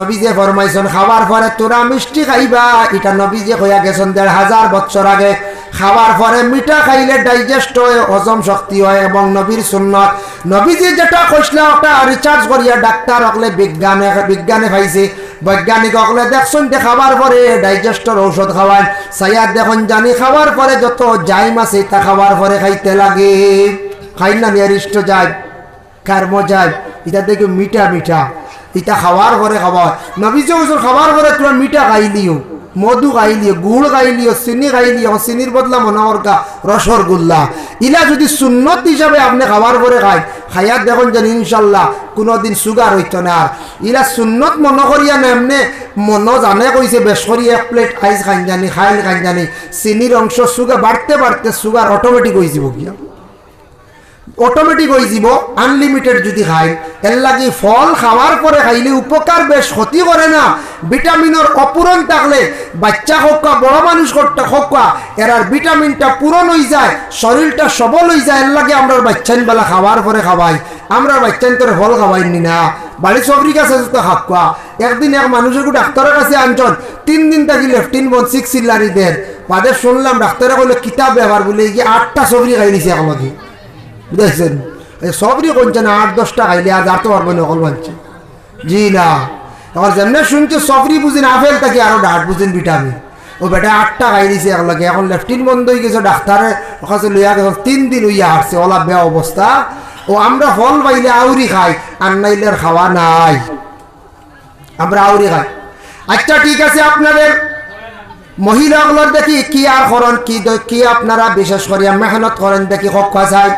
নবীজে ফরমাইছেন পরে তোরা মিষ্টি খাইবা। এটা নবীজে হইয়া গেছেন দেড় হাজার বছর আগে। পরে মিঠা খাইলে ডাইজেস্ট হয়, হজম শক্তি হয় এবং নবীর সুন্নত। নবীজি যেটা কইসলা ওটা রিচার্জ করিয়া ডাক্তার বিজ্ঞানে বিজ্ঞানে বৈজ্ঞানিক যে খাওয়ার পরে ডাইজেস্টর ঔষধ খাওয়ান সাইয়ার দেখুন, জানি খাওয়ার পরে যত জাইম আছে, তা খাওয়ার পরে খাইতে লাগে। খাই না, নিয়ারিষ্ট যায় কার মজায় এটা দেখো মিঠা মিঠা। এটা খাওয়ার পরে খাওয়া হয়। নবীজ বছর খাওয়ার পরে তোমার মিঠা খাইলিও মধু খাইলিও গুড় খাইলিও চিনি খাইলিও চিনির বদলা মনে করকা রসর গুল্লা। ইলা যদি সুন্নত হিসাবে আপনি খাওয়ার পরে খাই খাইয়া দেখুন যেন ইনশাল্লাহ কোনোদিন সুগার হইতো না ইলা সুন্নত মনে করিয়া না এমনি মন জানে কইছে, বেশ করি এক প্লেট আইস খাই জানি খাইল খাই জানি। চিনির অংশ সুগার বাড়তে বাড়তে সুগার অটোমেটিক হয়ে যাব গিয়া। অটোমেটিক হয়ে যাব আনলিমিটেড যদি খাই এর লাগি ফল খাওয়ার পরে খাইলে উপকার বেশ ক্ষতি করে না। ভিটামিনের অপূরণ থাকলে বাচ্চা হোক বা বড় মানুষ করতে হোক বা এরার ভিটামিনটা পূরণ হয়ে যায়, শরীরটা সবল হয়ে যায়, এর লাগে আমরা বাচ্চান বেলা খাওয়ার পরে খাওয়াই। আমরা বাচ্চান তোরে ফল খাওয়াইনি না। বাড়ি সবরি কাছে তো খাওয়া একদিন এক মানুষের ডাক্তারের কাছে আনছন তিন দিন থাকি লেফটিন বন সিক্স দেন বাদে শুনলাম ডাক্তারে বলে কিতাব ব্যবহার বলে আটটা সবরি খাই নিছে আমাকে এই সবরই করছে না আট দশটা খাইলে আর যাতে পারব অকল মানছে জি না। এখন যেমনি শুনছে সবরি বুঝিন আপেল তাকে আরও ডাট বুঝিন ভিটামিন। ও বেটা আটটা খাই দিছে একলাগে এখন লেফটিন বন্ধ হয়ে গেছে ডাক্তারের কাছে লইয়া গেছে, তিন দিন হইয়া আসছে, ওলা বেয়া অবস্থা। ও আমরা ফল পাইলে আউরি খাই, আর নাইলে খাওয়া নাই। আমরা আউরি খাই। আচ্ছা ঠিক আছে আপনাদের। মহিলাগুলোর দেখি কি আর করেন কি কি আপনারা বিশেষ করিয়া মেহনত করেন দেখি হকা যায়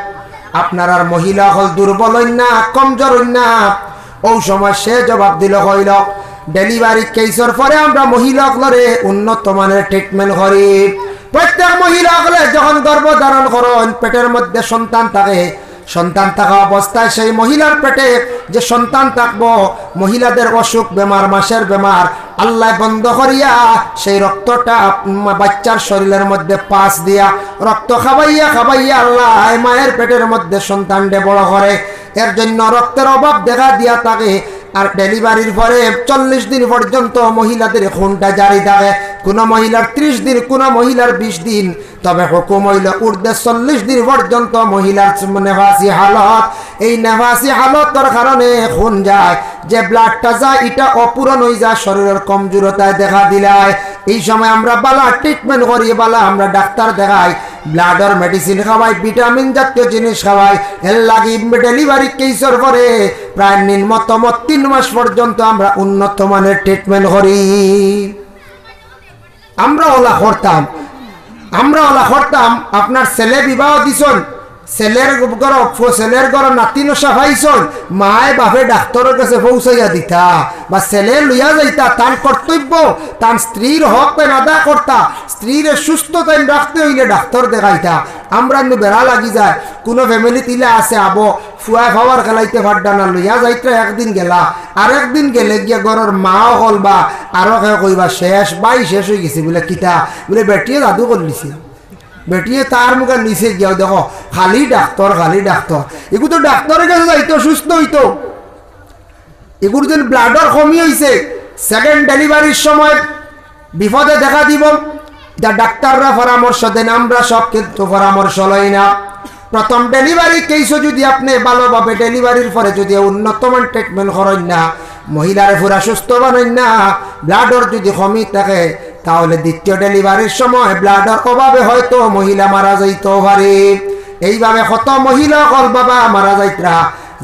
আপনার আর মহিলা হল দুর্বল না কমজোর না ও সময় সে জবাব দিল হইল ডেলিভারি কেসর পরে আমরা মহিলাগুলোরে উন্নত মানের ট্রিটমেন্ট করি। প্রত্যেক মহিলাগুলো যখন গর্ভধারণ করেন, পেটের মধ্যে সন্তান থাকে। সন্তান থাকা অবস্থায় সেই মহিলার পেটে যে সন্তান থাকব, মহিলাদের অসুখ, বেমার, মাসের বেমার আল্লাহ বন্ধ করিয়া সেই রক্তটা বাচ্চার শরীরের মধ্যে পাস দিয়া রক্ত খাবাইয়া খাবাইয়া আল্লাহ মায়ের পেটের মধ্যে সন্তান সন্তানটে বড় করে। এর জন্য রক্তের অভাব দেখা দিয়া তাকে আর ডেলিভারির পরে চল্লিশ দিন পর্যন্ত মহিলাদের খুনটা জারি থাকে। কোনো মহিলার ত্রিশ দিন, কোনো মহিলার বিশ দিন। তবে হুকুম হইল উর্ধে চল্লিশ দিন পর্যন্ত মহিলার নেভাসি হালত। এই নেভাসি হালতর কারণে খুন যায়। যে ব্লাডটা যায়, এটা অপূরণ হয়ে যায়, শরীরের কমজোরতায় দেখা দিলায়। এই সময় আমরা বালা ট্রিটমেন্ট করি, বালা আমরা ডাক্তার দেখাই। ব্লাডর মেডিসিন খাওয়াই ভিটামিন জাতীয় জিনিস খাওয়াই। এর লাগি ডেলিভারি কেসের পরে প্রায় নিম্নতম তিন মাস পর্যন্ত আমরা উন্নত মানের ট্রিটমেন্ট করি। আমরা ওলা করতাম। আমরা ওলা করতাম আপনার ছেলে বিবাহ দিছন ছেলের ঘর ছেলের ঘর নাতি নশা পাইছন মায়ে বাপে ডাক্তারের কাছে পৌঁছাইয়া দিতা। বা ছেলে লইয়া যাইতা তার কর্তব্য তার স্ত্রীর হক আদা করতা স্ত্রীর সুস্থ টাইম রাখতে হইলে ডাক্তার দেখাইতা। আমরা এমনি বেড়া লাগি যায়। কোনো ফ্যামিলি তিলে আছে আবো। ফুয়া খাওয়ার খেলাইতে ভাড্ডা না লইয়া যাইতে একদিন গেলা। আর একদিন গেলে গিয়া ঘরের মাও হল বা আরও কইবা, শেষ, বাই শেষ হয়ে গেছে বলে, কিতা। বলে, বেটিয়ে জাদু করলিছে বেটিয়ে তার মুখে নিচে গিয়া দেখো, খালি ডাক্তার খালি ডাক্তার এগুলো তো ডাক্তারের কাছে যাইতো সুস্থ হইতো এগুলো যেন ব্লাডর কমি হয়েছে সেকেন্ড ডেলিভারির সময় বিপদে দেখা দিব। যা ডাক্তাররা পরামর্শ দেন, আমরা সব কিন্তু পরামর্শ লই না। প্রথম ডেলিভারি কেসও যদি আপনি ভালোভাবে ডেলিভারির পরে যদি উন্নতমান ট্রিটমেন্ট করেন না মহিলার পুরা সুস্থ বানেন না ব্লাডর যদি কমি থাকে তাহলে দ্বিতীয় ডেলিভারির সময় ব্লাডর অভাবে হয়তো মহিলা মারা যাইতেও পারে। এইভাবে কত মহিলা কল বাবা মারা যাইতরা,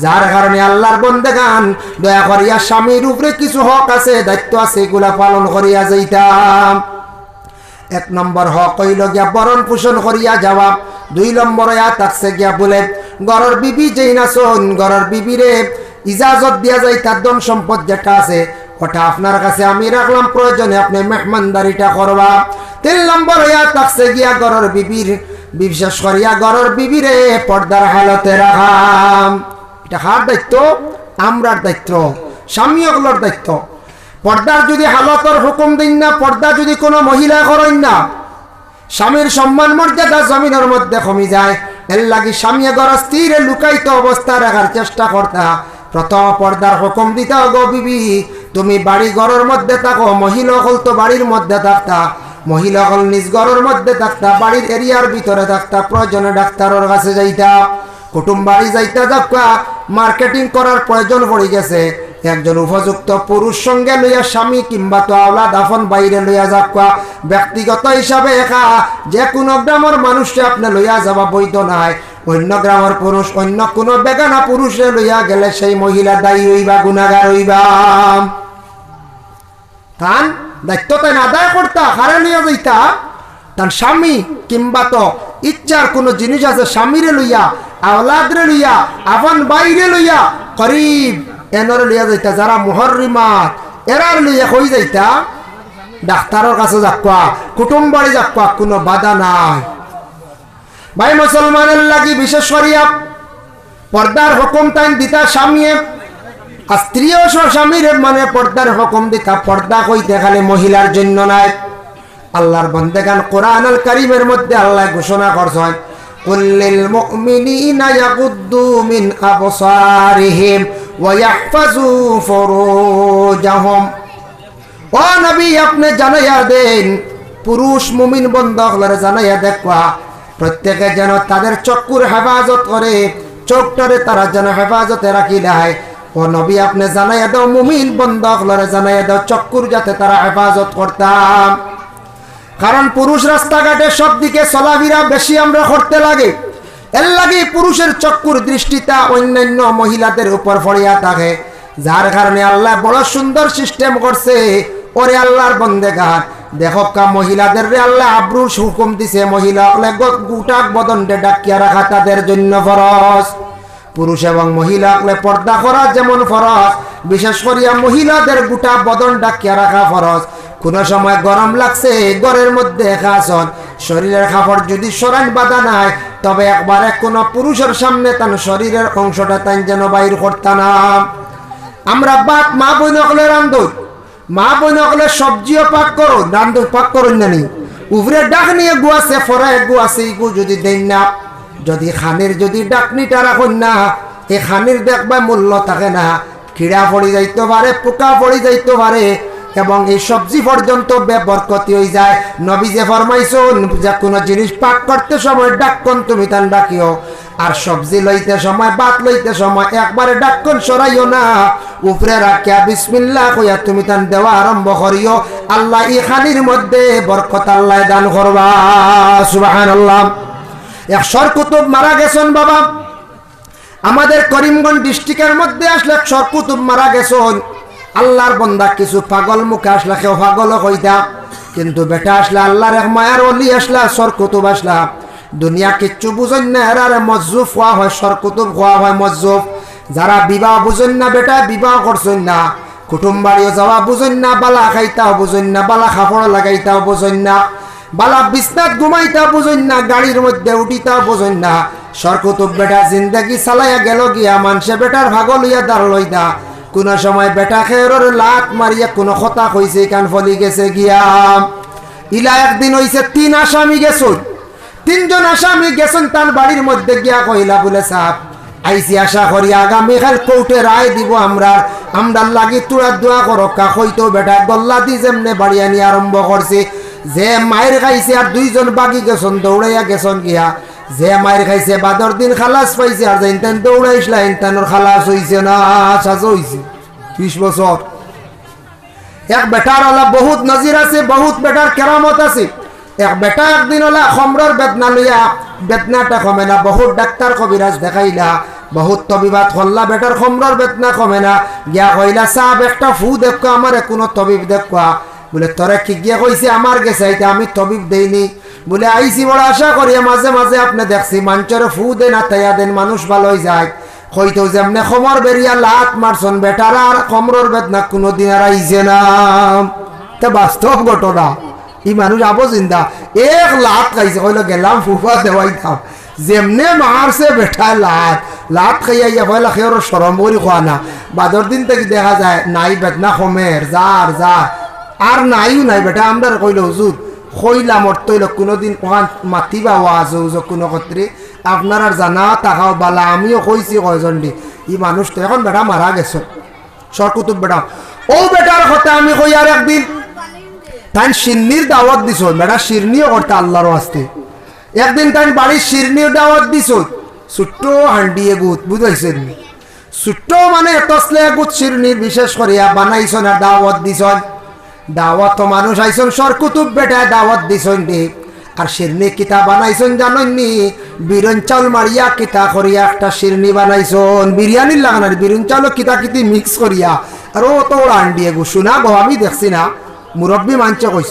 যার কারণে আল্লাহর বন্দে গান দয়া করিয়া স্বামীর উপরে কিছু হক আছে, দায়িত্ব আছে, এগুলা পালন করিয়া যাইতাম। এক নম্বর হক হইল গিয়া বরণ পোষণ করিয়া যাওয়া। দুই নম্বর ইয়া থাকছে গিয়া বলে গরর বিবি যেই নাচন গরর বিবিরে ইজাজত দিয়া যায় তার ধন সম্পদ যেটা আছে ওটা আপনার কাছে আমি রাখলাম, প্রয়োজনে আপনি মেহমানদারিটা করবা। তিন নম্বর ইয়া থাকছে গিয়া গরর বিবির, বিশেষ করিয়া গরর বিবিরে পর্দার হালতে রাখাম এটা হার দায়িত্ব? আমরার দায়িত্ব স্বামী ওগুলোর দায়িত্ব। পর্দার যদি হালতর হুকুম দিন না, পর্দা যদি কোনো মহিলা করেন না, স্বামীর সম্মান মর্যাদা জমিনের মধ্যে কমে যায়। এর লাগি স্বামী গর স্থিরে লুকাইত অবস্থা রাখার চেষ্টা করতা। প্রথম পর্দার হুকুম দিতে গো বিবি তুমি বাড়ি ঘরের মধ্যে থাকো মহিলা হল তো বাড়ির মধ্যে থাকতা। মহিলা হল নিজ ঘরের মধ্যে থাকতা, বাড়ির এরিয়ার ভিতরে থাকতা, প্রয়োজনে ডাক্তারের কাছে যাইতা। কুটুম বাড়ি যাইতা যাকা মার্কেটিং করার প্রয়োজন পড়ে গেছে। একজন উপযুক্ত পুরুষ সঙ্গে লইয়া স্বামী কিংবা তো আওলা দাফন বাইরে লইয়া যাকা ব্যক্তিগত হিসাবে একা যে কোনো গ্রামের মানুষকে আপনি লইয়া যাবা বৈধ নাই। অন্য গ্রামের পুরুষ, অন্য কোনো বেগানা পুরুষে লইয়া গেলে সেই মহিলা দায়ী হইবা, গুণাগার হইবা। তান দায়িত্ব তাই আদায় করতা হারে লইয়া যাইতা। তার স্বামী কিংবা তো ইচ্ছার কোনো জিনিস আছে স্বামীরে লইয়া, আওলাদরে লইয়া, আফান বাইরে লইয়া, করিব, এনরে লইয়া যাইতা, যারা মুহরিমাত এরার লইয়া কই যাইতা। ডাক্তারের কাছে যাক্কা কুটুম বাড়ি যাক্কা কোনো বাধা নাই। ভাই, মুসলমানের লাগি বিশেষ করিয়া পর্দার হুকুম তাই দিতা স্বামীয়ে। আর স্ত্রীও স্বামীর মানে পর্দার হুকুম দিতা, পর্দা কইতে খালি মহিলার জন্য নাই। আল্লাহর বন্দেগান কোরআন আল কারিমের মধ্যে আল্লাহ ঘোষণা করছেন কুল্লিল মুমিনিনা ইয়াগুদ্দু মিন আবসারিহিম ওয়া ইয়াহফাজু ফুরুজাহুম। ও নবী, আপনি জানাইয়া দেন, পুরুষ মুমিন বন্ধকলরে জানাইয়া দেখবা প্রত্যেকে যেন তাদের চক্ষুর হেফাজত করে, চোখটারে তারা যেন হেফাজতে রাখি দেয় ও নবী, আপনি জানাইয়া দাও, মুমিন বন্ধকলরে জানাইয়া দাও চক্ষুর যাতে তারা হেফাজত করতাম। কারণ পুরুষ রাস্তাঘাটে সব দিকে চলাফেরা বেশি আমরা করতে লাগে। এর লাগে পুরুষের চক্ষুর দৃষ্টিটা অন্যান্য মহিলাদের উপর পড়িয়া থাকে। যার কারণে আল্লাহ বড় সুন্দর সিস্টেম করছে। ওরে আল্লাহর বন্দেগার দেখো কা মহিলাদের রে আল্লাহ আব্রুর হুকুম দিছে মহিলা গোটা বদনটে ডাকিয়া রাখা তাদের জন্য ফরজ। পুরুষ এবং মহিলা পর্দা করা যেমন ফরজ, বিশেষ করিয়া মহিলাদের গোটা বদন ডাকিয়া রাখা ফরজ। কোনো সময় গরম লাগছে, ঘরের মধ্যে খাসন শরীরের খাবার যদি সরান বাধা নাই, তবে একবারে কোনো পুরুষের সামনে তার শরীরের অংশটা তাই যেন বাইর করতা না। আমরা বাপ, মা বই নকলে রান্ধুর মা বই নকলে সবজিও পাক করো রান্ধুর পাক করুন না নি উপরে ডাক নিয়ে গুয়াছে, ফরায় গুয়াছে, ইগু যদি দেন না। যদি খানের যদি ডাকনিটা রাখুন না এই খানির দেখবা মূল্য থাকে না। কিড়া পড়ি যাইতে পারে পোকা পড়ি যাইতে পারে এবং এই সবজি পর্যন্ত বেবরকতি হয়ে যায়। নবী যে ফরমাইছুন যে কোনো জিনিস পাক করতে সময় ডাক্কন তুমি তান ডাকিও। আর সবজি লইতে সময় বাত লইতে সময় একবারে ডাক্কন সরাইও না। উপরে রাখিয়া বিসমিল্লাহ কইয়া তুমি তান দেওয়া আরম্ভ করিও আল্লাহ ই খানির মধ্যে বরকত আল্লাহ দান করবা সুবাহান আল্লাহ একশর কুতুব মারা গেছেন বাবা। আমাদের করিমগঞ্জ ডিস্ট্রিক্টের মধ্যে আসলে একশর কুতুব মারা গেছেন। আল্লাহর বন্দা কিছু পাগল মুখে আসলা কেউ পাগল কইতা। কিন্তু বেটা আসলা আল্লাহর এক মায়ার অলি আসলা সর কুতুব আসলা। দুনিয়া কিচ্ছু বুঝেন না এরারে মজ্জুফ হওয়া হয় সর কুতুব হওয়া হয় মজ্জুফ। যারা বিবাহ বুঝেন না বেটা, বিবাহ করছেন না। কুটুম বাড়িও যাওয়া বুঝেন না, বালা খাইতাও বুঝেন না, বালা খাফড় লাগাইতাও বুঝেন না। বালা বিছনাত ঘুমাইতা বুঝেন না, গাড়ির মধ্যে উঠিতা বুঝেন না। সরকুতুব বেটা জিন্দগি চালাইয়া গেল গিয়া মানুষে বেটার ভাগল হইয়া দাঁড় লইতা। কোন সময় বেটা খেয়রের লাত মারিয়া কোনো কথা কইছে, কান ফলি গেছে গিয়া। ইলা একদিন হইছে, তিন আসামি গেছুন। তিনজন আসামি গেছেন, তার বাড়ির মধ্যে গিয়া কইলা বলে সাপ আইসি আশা করি আগামী কাল কোর্টে রায় দিব আমরা। আমরা লাগি তুরা দোয়া করো কা হইতো বেটা গল্লা দি যেমনে বাড়ি আনি আরম্ভ করছে। যে মায়ের খাইছে আর দুইজন বাকি গেছন, দৌড়াইয়া গেছন গিয়া। যে মায়ের খাইছে বাদর দিন খালাস পাইছে আর যে ইনতেন দৌড়াইছিলা ইনতেনের খালাস হইছে না, সাজ হইছে। বিশ বছর। এক বেটার ওলা বহুত নজির আছে, বহুত বেটার কেরামত আছে। এক বেটা একদিন ওলা খমরর বেদনা লইয়া, বেদনাটা কমে না, বহুত ডাক্তার কবিরাজ দেখাইলা, বহুত তবিবাত হল্লা বেটার খমরর বেদনা কমে না। গিয়া কইলা, সাহেব, একটা ফু দেখো, আমার কোনো তবিব দেখবা বলে, তোরা কি গিয়ে কইছে আমার গেছে আইতে আমি তবিব দেইনি। বলে আইসি বড়, আশা করি মাঝে মাঝে আপনি দেখছি মানুষের ফু দেন আতাইয়া দেন, মানুষ ভালো যায়। হয়তো যেমনে খমর বেরিয়া লাত মারছন, বেটার আর খমরর বেদনা কোনোদিন আর আইছে না। তা বাস্তব ঘটনা। ই মানুষ আবো চিন্তা এক লাত খাইছে, কইলো, গেলাম ফুফা দেওয়াইতাম যেমনে মারছে বেটা লাত লাত খাইয়া ইয়া পয়লা খেয়ের সরম করি খোয়া না। বাদর দিন থেকে দেখা যায়, নাই বেদনা খমের, যার যার। আর নাইও নাই বেটা আমরা কইলো হুজুর কইলাম অর্থইল কোনোদিন ওখান মাতিবা ওয়াজ হুজুর কোনো ক্ষেত্রে আপনার জানা তাকাও বালা, আমিও কইছি কয়জন দি। ই মানুষ তো এখন বেটা মারা গেছে সরকুতুব বেটা ও বেটার কথা আমি কই আর একদিন। তাই সিন্নির দাওয়াত দিছ বেটা শিরনিও করতে আল্লাহর আসতে একদিন তাই বাড়ির শিরনির দাওয়াত দিছ ছোট্ট হান্ডিয়ে গুত বুঝাইছেন ছোট্ট মানে তসলে গুত শিরনির বিশেষ করিয়া বানাইছ না দাওয়াত দিছ দাওয়াত মানুষ আইসন সরকুতুব বেটায় দাওয়াত দিছন দে। আর শিরনি কিতা বানাইছন জাননি বিরন চাউল মারিয়া কিতা করিয়া একটা শিরনি বানাইছন বিরিয়ানির লাগানোর বিরন চাউল কিতা কিতি মিক্স করিয়া। আর ও তো ওরা আন্ডিয়ে গো শোনা গো, আমি দেখছি না। মুরব্বী মানছে কইস,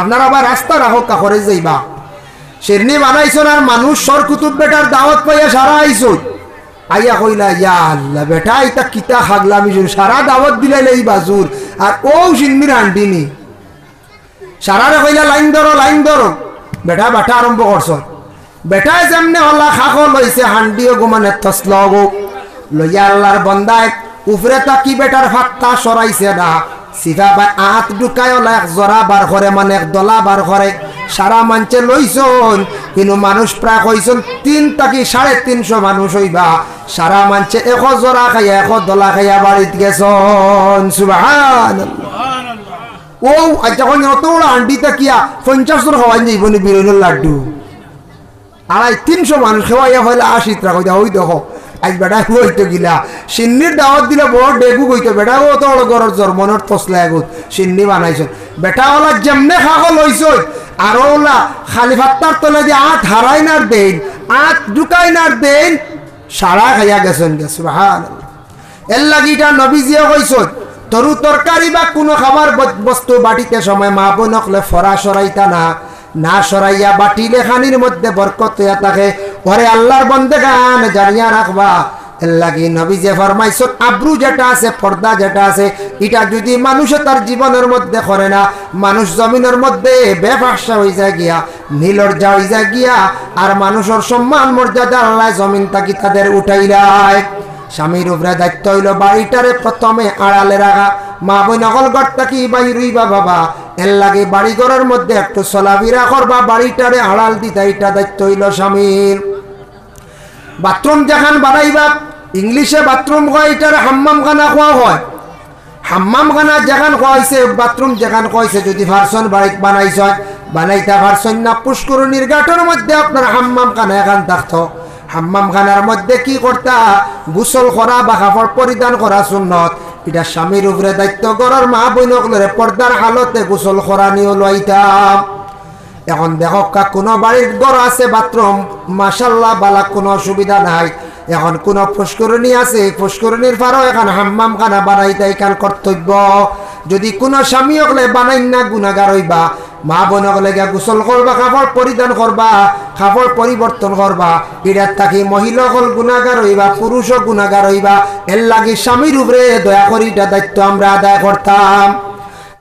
আপনারা আবার রাস্তা রাখো কাকরে যাইবা। শিরনি বানাইছন আর মানুষ সরকুতুব বেটার দাওয়াত পাইয়া সারা আইসন। আইয়া কইলা, ইয়া আল্লাহ, বেটা এটা কিতা খাগলামি সারা দাওয়াত দিলাই এই বাজুর আর ও সিন্দির আন্টিনি সারারে কইলা, লাইন ধরো লাইন ধরো। বেটা, বাটা আরম্ভ করছ। বেটায় যেমনে হল্লা খাখ লইছে হান্ডিও গুমানে তসল গো। লইয়া আল্লাহর বন্দায়, উফরে তাকি বেটার ফাত্তা সরাইছে না। সিফা বা আত ঢুকায় এক জরা বার করে মানে এক দলা বার করে। সারা মানছে লইছন কিন্তু মানুষ প্রায় কইছেন তিন টাকি সাড়ে তিনশো মানুষ হইবা। সারা মানছে এশ জোড়া খাইয়া, এশ দলা খাইয়া বাড়িত গেছন। সুবাহান ও যখন অত বড় আন্টি কিয়া পঞ্চাশ জন খাওয়াই যাইব নি বিরোধের লাড্ডু। আড়াই, তিনশো মানুষ খাওয়াইয়া হইলে আশি টাকা ওই দেখো। আজ বেটা হইতো গিলা, সিন্নির দাওয়াত দিলে বড় ডেগু কইতো, বেটা ও তো গরর জন্মনের তসলা এগুত, সিন্নি বানাইছ। বেটা ওলা যেমনে খাগ লইছ আর ওলা খালি ফাত্তার তলে দিয়ে আট হারাই নার দেন আট ঢুকাই নার দেন সারা খাইয়া গেছেন গেছে ভালো এর লাগিটা নবীজিয়ে কইছ তরু তরকারি বা কোনো খাবার বস্তু বাটিতে সময় মা বোন নকলে ফরা সরাইতা না না সরাইয়া বাটিলে খানির মধ্যে বরকত হইয়া থাকে পরে আল্লাহর বন্দে গান জানিয়া রাখবা। আব্রু যেটা আছে, পর্দা যেটা আছে, এটা যদি মানুষে তার জীবনের মধ্যে করে না, মানুষ জমিনের মধ্যে বেফাসা হয়ে যায় গিয়া নীলর্জা হয়ে যায় গিয়া, আর মানুষের সম্মান, মর্যাদা আল্লাহ জমিন তাকি তাদের উঠাইলায়। স্বামীর উপরে দায়িত্ব হইল বাড়িটারে প্রথমে আড়ালে রাখা মা বই নকল গড়টা কি বাইরইবা বাবা? এর লাগে বাড়ি ঘরের মধ্যে একটু চলাফিরা করবা, বাড়িটারে আড়াল দিতে এটা দায়িত্ব হইল স্বামীর। বাথরুম যেখান বানাইবা, ইংলিশে বাথরুম কয় এটারে হাম্মাম খানা খোয়া হয় হাম্মাম খানা যেখান খোয়াইছে বাথরুম যেখান খোয়াইছে যদি ভার্সন বাড়িত বানাইছ, বানাইতা ভার্সন না, পুষ্করণীর গাঁটের মধ্যে আপনার হাম্মাম খানা এখান থাকতো। হাম্মাম খানার মধ্যে কি করতা? গোসল করা বা কাপড় পরিধান করা সুন্নত। এটা স্বামীর উপরে দায়িত্ব করার মা বৈনকলরে পর্দার হালতে গোসল করা নিয়ে লইতাম। এখন দেখো কা কোনো বাড়ির ঘর আছে বাথরুম মাসাল্লাহ বালা কোনো অসুবিধা নাই। এখন কোন পুষ্করণী আছে পুষ্করণীর পারও এখন হাম্মাম খানা বানাইতে এখান কর্তব্য যদি কোনো স্বামী হলে বানাই না গুণাগার হইবা, মা বোন গিয়া গোসল করবা কাপড় পরিধান করবা কাপড় পরিবর্তন করবা এটার থাকি মহিলা হল গুণাগার হইবা পুরুষও গুণাগার হইবা এর লাগে স্বামীর উপরে দয়া করি এটা দায়িত্ব আমরা আদায় করতাম।